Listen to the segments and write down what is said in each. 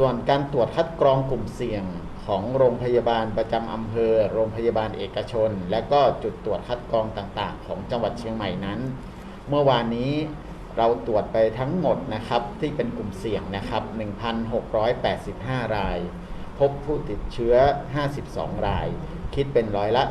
ส่วนการตรวจคัดกรองกลุ่มเสี่ยงของโรงพยาบาลประจำอำเภอ โรงพยาบาลเอกชน และก็จุดตรวจคัดกรองต่างๆ ของจังหวัดเชียงใหม่นั้น เมื่อวานนี้เราตรวจไปทั้งหมดนะครับที่เป็นกลุ่มเสี่ยงนะครับ 1,685 ราย พบผู้ติดเชื้อ 52 ราย คิดเป็นร้อยละ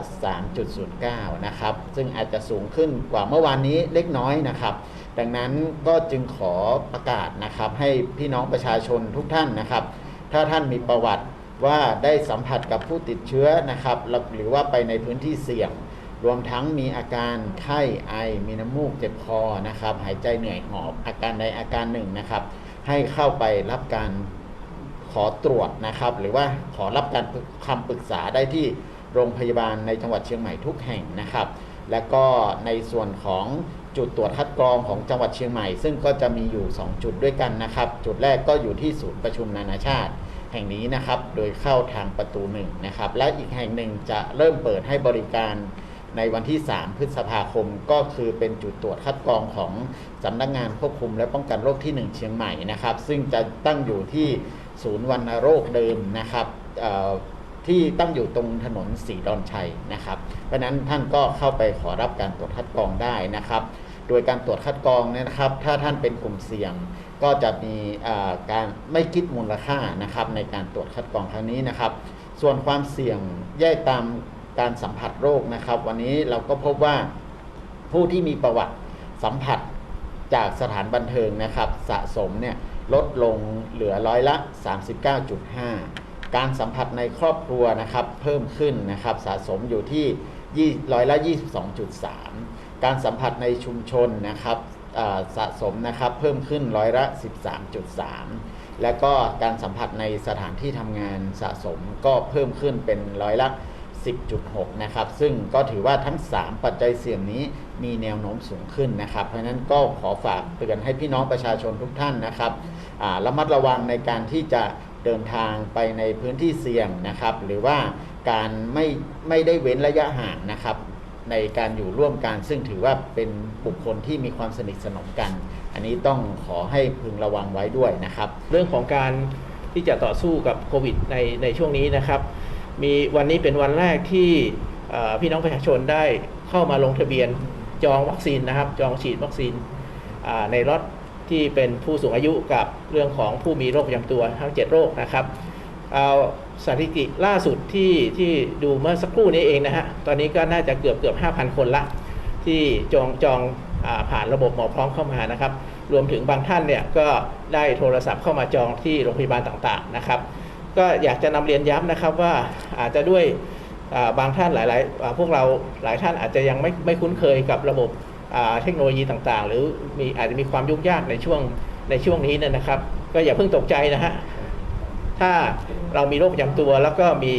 3.09 นะครับ ซึ่งอาจจะสูงขึ้นกว่าเมื่อวานนี้เล็กน้อยนะครับ ดังนั้นก็จึงขอประกาศนะครับ ให้พี่น้องประชาชนทุกท่านนะครับ ถ้าท่านมีประวัติว่าได้สัมผัสกับผู้ติดเชื้อนะครับ หรือว่าไปในพื้นที่เสี่ยง รวมทั้งมีอาการไข้ไอ มีน้ำมูกเจ็บคอนะครับ หายใจเหนื่อยหอบ อาการใดอาการหนึ่งนะครับ ให้เข้าไปรับการ อตรวจนะครับ หรือว่าขอรับการคำปรึกษาได้ที่โรงพยาบาลในจังหวัดเชียงใหม่ทุกแห่งนะครับ และก็ในส่วนของจุดตรวจคัดกรองของจังหวัดเชียงใหม่ ซึ่งก็จะมีอยู่ 2 จุดด้วยกันนะครับ จุดแรกก็อยู่ที่ศูนย์ประชุมนานาชาติแห่งนี้นะครับ โดยเข้าทางประตูหนึ่งนะครับ และอีกแห่งหนึ่งจะเริ่มเปิดให้บริการในวันที่ 3 พฤษภาคมก็คือเป็นจุดตรวจคัดกรองของสำนักงานควบคุมและป้องกันโรคที่ 1 เชียงใหม่นะครับ ซึ่งจะตั้งอยู่ที่ ศูนย์วัณโรคเดิมนะครับที่ตั้งอยู่ตรงถนนสีดอนชัยนะครับ เพราะนั้นท่านก็เข้าไปขอรับการตรวจคัดกรองได้นะครับ โดยการตรวจคัดกรองเนี่ยนะครับ ถ้าท่านเป็นกลุ่มเสี่ยงก็จะมีการไม่คิดมูลค่านะครับในการตรวจคัดกรองครั้งนี้นะครับ ส่วนความเสี่ยงแยกตามการสัมผัสโรคนะครับ วันนี้เราก็พบว่าผู้ที่มีประวัติสัมผัสจากสถานบันเทิงนะครับ สะสมเนี่ย ลดลงเหลือร้อยละ 39.5 การสัมผัสในครอบครัวนะครับเพิ่มขึ้นนะครับสะสมอยู่ที่ร้อยละ 22.3 การสัมผัสในชุมชนนะครับสะสมนะครับเพิ่มขึ้นร้อยละ 13.3 และก็การสัมผัสในสถานที่ทำงานสะสมก็เพิ่มขึ้นเป็นร้อยละ 10.6 นะครับ ซึ่งก็ถือว่าทั้ง 3 ปัจจัยเสี่ยงนี้มีแนวโน้มสูงขึ้นนะครับ เพราะฉะนั้นก็ขอฝากเตือนให้พี่น้องประชาชนทุกท่านนะครับระมัดระวังในการที่จะเดินทางไปในพื้นที่เสี่ยงนะครับ หรือว่าการไม่ไม่ได้เว้นระยะห่างนะครับ ในการอยู่ร่วมกันซึ่งถือว่าเป็นบุคคลที่มีความสนิทสนมกัน อันนี้ต้องขอให้พึงระวังไว้ด้วยนะครับ เรื่องของการที่จะต่อสู้กับโควิดในในช่วงนี้นะครับ มีวันนี้เป็นวันแรกที่พี่น้องประชาชนได้เข้ามาลงทะเบียนจองวัคซีนนะครับ จองฉีดวัคซีนในล็อตที่เป็นผู้สูงอายุกับเรื่องของผู้มีโรคประจำตัวทั้ง 7 โรคนะครับเอาสถิติล่าสุดที่ที่ดูเมื่อสักครู่นี้เองนะฮะ ตอนนี้ก็น่าจะเกือบเกือบ 5,000 คนละ ที่จองจองอผ่านระบบหมอพร้อมเข้ามานะครับ รวมถึงบางท่านเนี่ยก็ได้โทรศัพท์เข้ามาจองที่โรงพยาบาลต่างๆนะครับ ก็อยากจะนำเรียนย้ำนะครับว่าอาจจะด้วยบางท่านหลายๆ พวกเราหลายท่านอาจจะยังไม่ไม่คุ้นเคยกับระบบเทคโนโลยีต่างๆ หรือมีอาจจะมีความยุ่งยากในช่วงในช่วงนี้เนยนะครับ ก็อย่าเพิ่งตกใจนะฮะถ้าเรามีโรคประจำตัวแล้วก็มี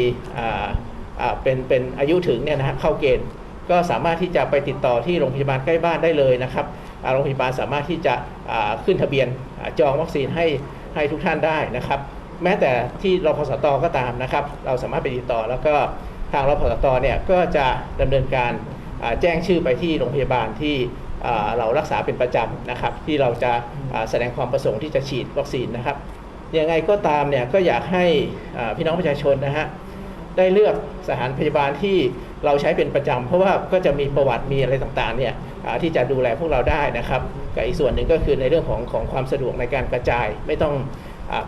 เป็นเป็นอายุถึงเนี่ยนะฮะเข้าเกณฑ์ก็สามารถที่จะไปติดต่อที่โรงพยาบาลใกล้บ้านได้เลยนะครับโรงพยาบาลสามารถที่จะขึ้นทะเบียนจองวัคซีนให้ให้ทุกท่านได้นะครับ แม้แต่ที่รพสตก็ตามนะครับ เราสามารถไปติดต่อ แล้วก็ทางรพสตเนี่ยก็จะดำเนินการแจ้งชื่อไปที่โรงพยาบาลที่เรารักษาเป็นประจำนะครับ ที่เราจะแสดงความประสงค์ที่จะฉีดวัคซีนนะครับยังไงก็ตามเนี่ยก็อยากให้พี่น้องประชาชนนะฮะได้เลือกสถานพยาบาลที่เราใช้เป็นประจำเพราะว่าก็จะมีประวัติมีอะไรต่างๆเนี่ยที่จะดูแลพวกเราได้นะครับกับอีกส่วนหนึ่งก็คือในเรื่องของของความสะดวกในการกระจายไม่ต้อง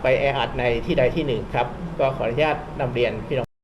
ไปแออัดในที่ใดที่หนึ่งครับ ก็ขออนุญาตนำเรียนพี่น้อง